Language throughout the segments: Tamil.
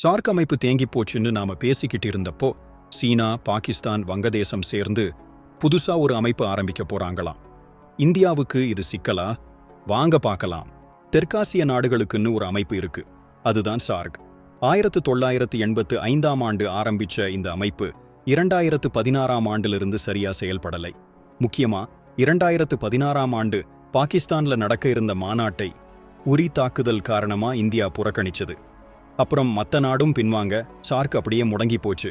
சார்க் அமைப்பு தேங்கி போச்சுன்னு நாம பேசிக்கிட்டு இருந்தப்போ சீனா பாகிஸ்தான் வங்கதேசம் சேர்ந்து புதுசா ஒரு அமைப்பு ஆரம்பிக்க போறாங்களாம். இந்தியாவுக்கு இது சிக்கலா? வாங்க பார்க்கலாம். தெற்காசிய நாடுகளுக்குன்னு ஒரு அமைப்பு இருக்கு. அதுதான் சார்க். ஆயிரத்து தொள்ளாயிரத்து எண்பத்து ஐந்தாம் ஆண்டு ஆரம்பிச்ச இந்த அமைப்பு இரண்டாயிரத்து பதினாறாம் ஆண்டிலிருந்து சரியா செயல்படலை. முக்கியமா இரண்டாயிரத்து பதினாறாம் ஆண்டு பாகிஸ்தான்ல நடக்க இருந்த மாநாட்டை உரி தாக்குதல் காரணமா இந்தியா புறக்கணிச்சது. அப்புறம் மத்த நாடும் பின்வாங்க சார்க் அப்படியே முடங்கி போச்சு.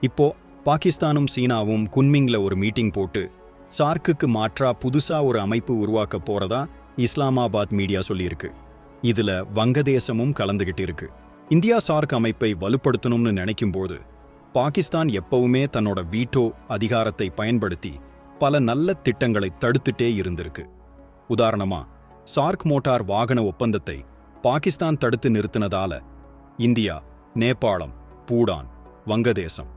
இப்போ பாகிஸ்தானும் சீனாவும் குன்மிங்ல ஒரு மீட்டிங் போட்டு சார்க்குக்கு மாற்றா புதுசா ஒரு அமைப்பு உருவாக்க போறதா இஸ்லாமாபாத் மீடியா சொல்லியிருக்கு. இதுல வங்கதேசமும் கலந்துகிட்டு இருக்கு. இந்தியா சார்க் அமைப்பை வலுப்படுத்தணும்னு நினைக்கும்போது பாகிஸ்தான் எப்பவுமே தன்னோட வீட்டோ அதிகாரத்தை பயன்படுத்தி பல நல்ல திட்டங்களை தடுத்துட்டே இருந்திருக்கு. உதாரணமா சார்க் மோட்டார் வாகன ஒப்பந்தத்தை பாகிஸ்தான் தடுத்து நிறுத்தினதால இந்தியா நேபாளம் பூடான் வங்கதேசம்.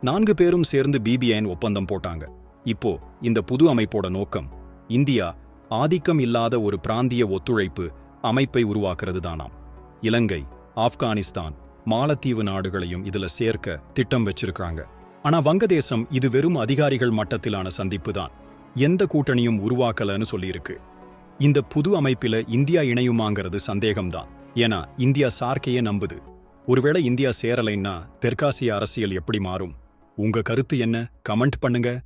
நான்கு பேரும் சேர்ந்து பிபிஐன் ஒப்பந்தம் போட்டாங்க. இப்போ இந்த புது அமைப்போட நோக்கம் இந்தியா ஆதிக்கம் இல்லாத ஒரு பிராந்திய ஒத்துழைப்பு அமைப்பை உருவாக்குறது தானாம் இலங்கை ஆப்கானிஸ்தான் மாலத்தீவு நாடுகளையும் இதுல சேர்க்க திட்டம் வச்சிருக்காங்க. ஆனா வங்கதேசம் இது வெறும் அதிகாரிகள் மட்டத்திலான சந்திப்பு தான் எந்த கூட்டணியும் உருவாக்கலன்னு சொல்லியிருக்கு. இந்த புது அமைப்பில இந்தியா இணையுமாங்கிறது சந்தேகம்தான். ஏன்னா இந்தியா சார்க்கையே நம்புது. ஒருவேளை இந்தியா சேரலைன்னா தெற்காசிய அரசியல் எப்படி மாறும்? உங்க கருத்து என்ன? கமெண்ட் பண்ணுங்க.